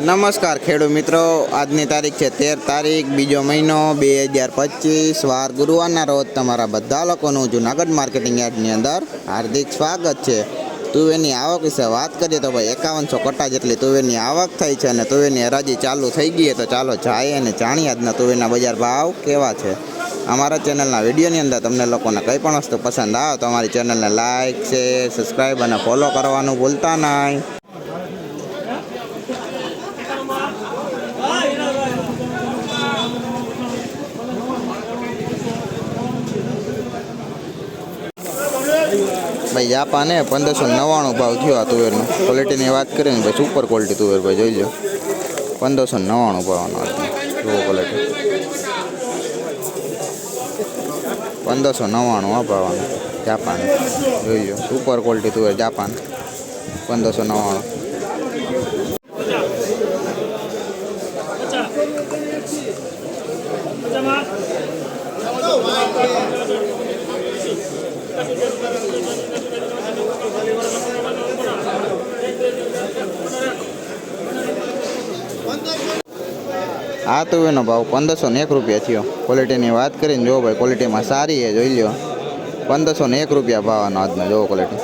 નમસ્કાર ખેડૂત મિત્રો, આજની તારીખ છે તેર તારીખ, બીજો મહિનો બે હજાર પચીસ, વાર ગુરુવારના રોજ તમારા બધા લોકોનું જુનાગઢ માર્કેટિંગ યાર્ડની અંદર હાર્દિક સ્વાગત છે. તુવેરની આવક વિશે વાત કરીએ તો ભાઈ એકાવનસો કટ્ટા જેટલી તુવેરની આવક થઈ છે અને તુવેરની હરાજી ચાલુ થઈ ગઈ તો ચાલો જાય અને જાણીએ આજના તુવેરના બજાર ભાવ કેવા છે. અમારા ચેનલના વિડીયોની અંદર તમને લોકોને કંઈ પણ વસ્તુ પસંદ આવે તો અમારી ચેનલને લાઇક શેર, સબસ્ક્રાઈબ અને ફોલો કરવાનું ભૂલતા નહીં. ભાઈ જાપાને પંદરસો નવ્વાણું ભાવ થયો આ તુવેરનો. ક્વોલિટીની વાત કરીએ ને ભાઈ સુપર ક્વોલિટી તુવેર ભાઈ, જોઈ લો પંદરસો નવ્વાણું ભાવનો જુઓ ક્વોલિટી પંદરસો નવ્વાણું આ ભાવનો. જાપાન. જોઈ લો સુપર ક્વોલિટી તુવેર, જાપાન. પંદરસો નવ્વાણું. આ તુવેરનો ભાવ પંદરસો ને એક રૂપિયા થયો. ક્વોલિટીની વાત કરીને જો ભાઈ ક્વોલિટીમાં સારી છે જોઈ લ્યો. પંદરસો ને એક રૂપિયા ભાવ આનો આજનો જોવો ક્વોલિટી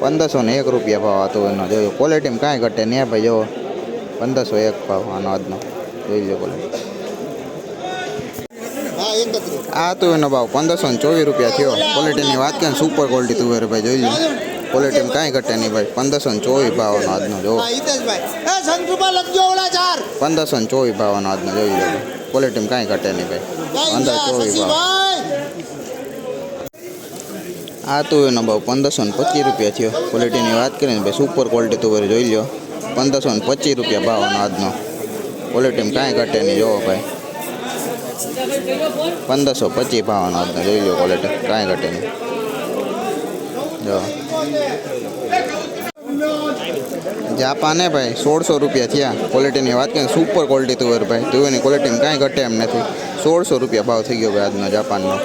પંદરસો ને એક રૂપિયા ભાવ આ તુવેરનો જોયો ક્વોલિટીમાં કાંઈ ઘટે નહીં ભાઈ જોવો પંદરસો એક ભાવ આનો આજનો, જોઈ લો ક્વોલિટી આ તુવેરનો ભાવ પંદરસો ને ચોવીસ રૂપિયા થયો. ક્વોલિટીની વાત કરીને સુપર ક્વોલિટી તુવેર ભાઈ, જોઈ લો ક્વોલિટીમાં કાંઈ ઘટે નહીં ભાઈ. પંદરસો ને ચોવીસ ભાવનો આજનો જોવો. પંદરસો ને ચોવીસ ભાવનો આજનો જોઈ લો ક્વોલિટીમાં કાંઈ ઘટે નહીં ભાઈ. પંદર ચોવીસ ભાવ. આ આ તુવેરનો ભાવ પંદરસો ને પચીસ રૂપિયા થયો. ક્વોલિટીની વાત કરીએ ને ભાઈ સુપર ક્વોલિટી તુવેર જોઈ લો પંદરસો ને પચીસ રૂપિયા ભાવનો આજનો. ક્વોલિટીમાં કાંઈ ઘટે નહીં જોવો ભાઈ. પંદરસો પચીસ ભાવનો આજનો જોઈ લો ક્વોલિટી કાંઈ ઘટે નહીં. જો. જાપાને ભાઈ સોળસો રૂપિયા થયા ક્વોલિટીની વાત કરીએ સુપર ક્વોલિટી તુવેર ભાઈ. તુવેરની ક્વોલિટીમાં કાંઈ ઘટે એમ નથી. સોળસો રૂપિયા ભાવ થઈ ગયો ભાઈ આજનો જાપાનનો.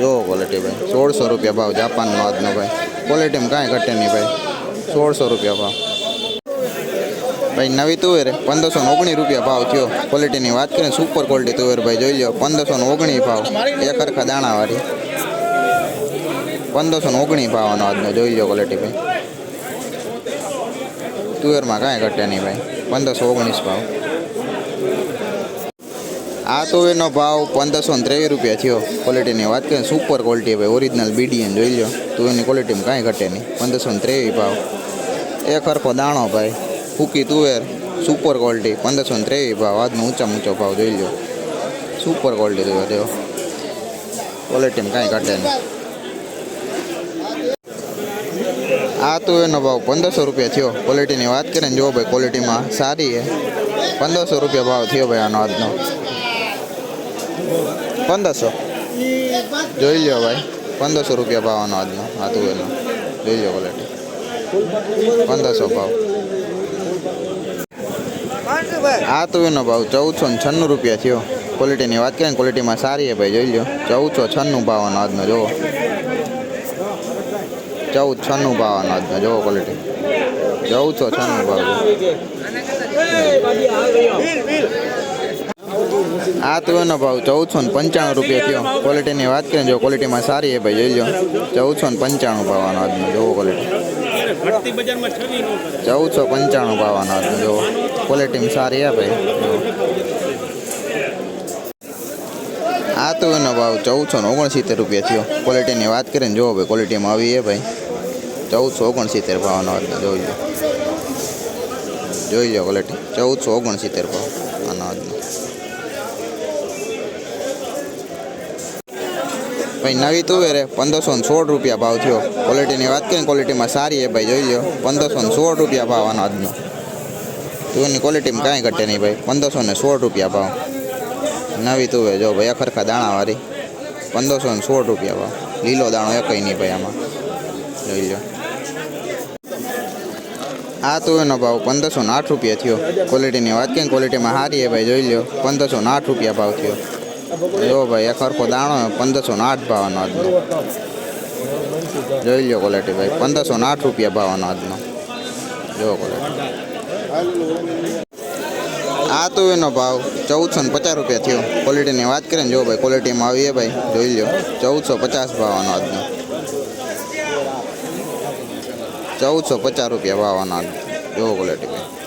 જો ક્વોલિટી ભાઈ, સોળસો રૂપિયા ભાવ જાપાનનો આજનો ભાઈ. ક્વોલિટીમાં કાંઈ ઘટે નહીં ભાઈ. સોળસો રૂપિયા ભાવ. ભાઈ નવી તુવેર પંદરસો ઓગણીસ રૂપિયા ભાવ થયો. ક્વોલિટીની વાત કરીએ સુપર ક્વોલિટી તુવેર ભાઈ, જોઈ લો પંદરસો ઓગણીસ ભાવ. એક સરખા દાણાવાળી. પંદરસો ને ઓગણીસ ભાવનો આજનો જોઈ લો ક્વોલિટી ભાઈ. તુવેરમાં કાંઈ ઘટે નહીં ભાઈ. પંદરસો ઓગણીસ ભાવ. આ તુવેરનો ભાવ પંદરસો ને ત્રેવીસ રૂપિયા થયો. ક્વોલિટીની વાત કરીએ સુપર ક્વોલિટી ભાઈ ઓરિજિનલ બીડીએન જોઈ લો. તુવેરની ક્વોલિટીમાં કાંઈ ઘટે નહીં. પંદરસો ને ત્રેવીસ ભાવ. એક હરખો દાણો ભાઈ. ફૂકી તુવેર સુપર ક્વોલિટી પંદરસો ને ત્રેવીસ ભાવ. આજનો ઊંચા ઊંચો ભાવ જોઈ લો. સુપર ક્વોલિટી તુવેર દેવો ક્વોલિટીમાં કાંઈ ઘટે નહીં. આ તુવેરનો ભાવ પંદરસો રૂપિયા થયો. ક્વોલિટીની વાત કરીએ ને જો ભાઈ ક્વોલિટીમાં સારી છે. પંદરસો રૂપિયા ભાવ થયો ભાઈ આનો આજનો. પંદરસો. જોઈ લ્યો ભાઈ, પંદરસો રૂપિયા ભાવ આનો આજનો. આ તુવેરનો જોઈ લ્યો ક્વોલિટી પંદરસો ભાવ. આ તુવેરનો ભાવ ચૌદસો ને છન્નું રૂપિયા થયો. ક્વોલિટીની વાત કરીએ ક્વોલિટીમાં સારી છે ભાઈ, જોઈ લો ચૌદસો છન્નું ભાવ આનો આજનો જોવો ચૌદ, છન્નું ભાવનો આજનો જોવો ક્વોલિટી ચૌદસો છન્નું ભાવ આ તુવેરનો ભાવ ચૌદસો ને પંચાણું રૂપિયા થયો. ક્વોલિટીની વાત કરીએ જો ક્વોલિટીમાં સારી એ ભાઈ, જોઈ લો ચૌદસો ને પંચાણું ભાવનો આજનો જોવો ક્વોલિટી ચૌદસો પંચાણું ભાવનો આજનો જોવો ક્વોલિટીમાં સારી હે ભાઈ જોવો આ એનો ભાવ ચૌદસો ને ઓગણસિત્તેર રૂપિયા થયો. ક્વોલિટીની વાત કરીએ ને જોવો ભાઈ ક્વોલિટીમાં આવી એ ભાઈ. ચૌદસો ઓગણસિત્તેર ભાવનો આજનો જોઈ લો. જોઈ લો ક્વોલિટી ચૌદસો ઓગણસિત્તેર ભાવ આનો આજનો ભાઈ, નવી તુવેરે પંદરસો ને સોળ રૂપિયા ભાવ થયો. ક્વોલિટીની વાત કરીને ક્વોલિટીમાં સારી એ ભાઈ, જોઈ લો. પંદરસો ને સોળ રૂપિયા ભાવ આનો આજનો તુવેરની ક્વોલિટીમાં કાંઈ ઘટે નહીં ભાઈ. પંદરસો ને સોળ રૂપિયા ભાવ. નવી તુવેર જો ભાઈ, અખરખા દાણાવાળી. પંદરસો ને સોળ રૂપિયા ભાવ. લીલો દાણો એકઈ નહીં ભાઈ આમાં. જોઈ લો. આ તુવેરનો ભાવ પંદરસો ને આઠ રૂપિયા થયો. ક્વોલિટીની વાત કરીએ ક્વોલિટીમાં સારી એ ભાઈ જોઈ લો પંદરસો ને આઠ રૂપિયા ભાવ થયો. જો ભાઈ, એક હરખો દાણો પંદરસો ને આઠ ભાવનો આજનો. જોઈ લો ક્વોલિટી ભાઈ પંદરસો ને આઠ રૂપિયા ભાવનો આજનો. જો ક્વોલિટી આ તો એનો ભાવ ચૌદસો ને પચાસ રૂપિયા થયો. ક્વોલિટીની વાત કરીએ ને જો ભાઈ ક્વોલિટીમાં આવીએ ભાઈ, જોઈ લો ચૌદસો પચાસ ભાવનો આજનો. ચૌદસો પચાસ રૂપિયા ભાવનો જોવો જો ક્વોલિટી ભાઈ